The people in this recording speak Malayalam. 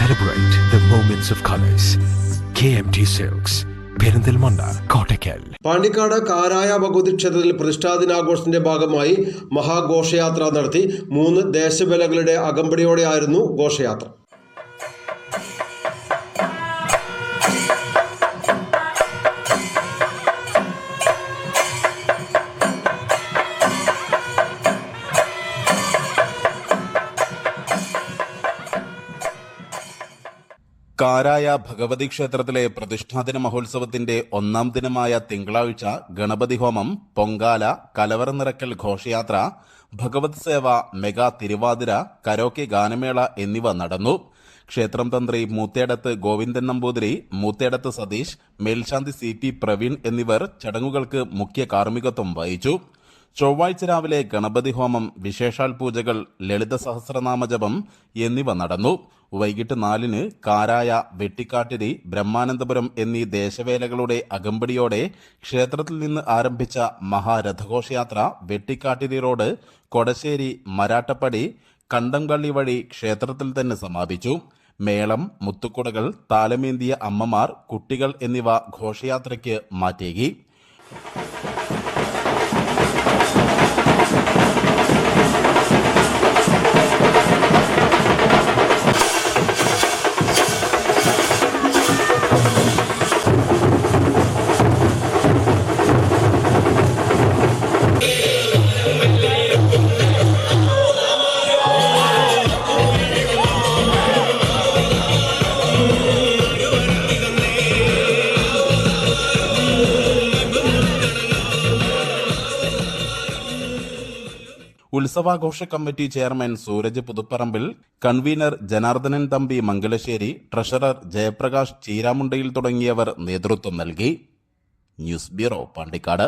Celebrate the moments of colors. KMT Silks, Perinthalmanna Kottakkal Pandikkad കാരായ ഭഗവതി ക്ഷേത്രത്തിൽ പ്രതിഷ്ഠാദിനാഘോഷത്തിന്റെ ഭാഗമായി മഹാഘോഷയാത്ര നടത്തി മൂന്ന് ദേശബലകളുടെ അകമ്പടിയോടെയായിരുന്നു ഘോഷയാത്ര കാരായ ഭഗവതി ക്ഷേത്രത്തിലെ പ്രതിഷ്ഠാദിന മഹോത്സവത്തിന്റെ ഒന്നാം ദിനമായ തിങ്കളാഴ്ച ഗണപതി ഹോമം പൊങ്കാല കലവറ നിറക്കൽ ഘോഷയാത്ര ഭഗവത് സേവ മെഗാ തിരുവാതിര കരോക്കെ ഗാനമേള എന്നിവ നടന്നു. ക്ഷേത്രം തന്ത്രി മൂത്തേടത്ത് ഗോവിന്ദൻ നമ്പൂതിരി മൂത്തേടത്ത് സതീഷ് മേൽശാന്തി സി പി പ്രവീൺ എന്നിവർ ചടങ്ങുകൾക്ക് മുഖ്യ കാർമ്മികത്വം വഹിച്ചു. ചൊവ്വാഴ്ച രാവിലെ ഗണപതി ഹോമം വിശേഷാൽ പൂജകൾ ലളിത സഹസ്രനാമജപം എന്നിവ നടന്നു. വൈകിട്ട് നാലിന് കാരായ വെട്ടിക്കാട്ടിരി ബ്രഹ്മാനന്ദപുരം എന്നീ ദേശവേലകളുടെ അകമ്പടിയോടെ ക്ഷേത്രത്തിൽ നിന്ന് ആരംഭിച്ച മഹാരഥഘോഷയാത്ര വെട്ടിക്കാട്ടിരി റോഡ് കൊടശ്ശേരി മരാട്ടപ്പടി കണ്ടംകള്ളി വഴി ക്ഷേത്രത്തിൽ തന്നെ സമാപിച്ചു. മേളം മുത്തുക്കുടകൾ താലമേന്തിയ അമ്മമാർ കുട്ടികൾ എന്നിവ ഘോഷയാത്രയ്ക്ക് മാറ്റേകി. ഉത്സവാഘോഷ committee chairman Suraj Puthuparambil convenor Janardhanan Thampi Mangalassery treasurer Jayaprakash Cheeramundayil തുടങ്ങിയവർ നേതൃത്വം നൽകി. News bureau Pandikkad.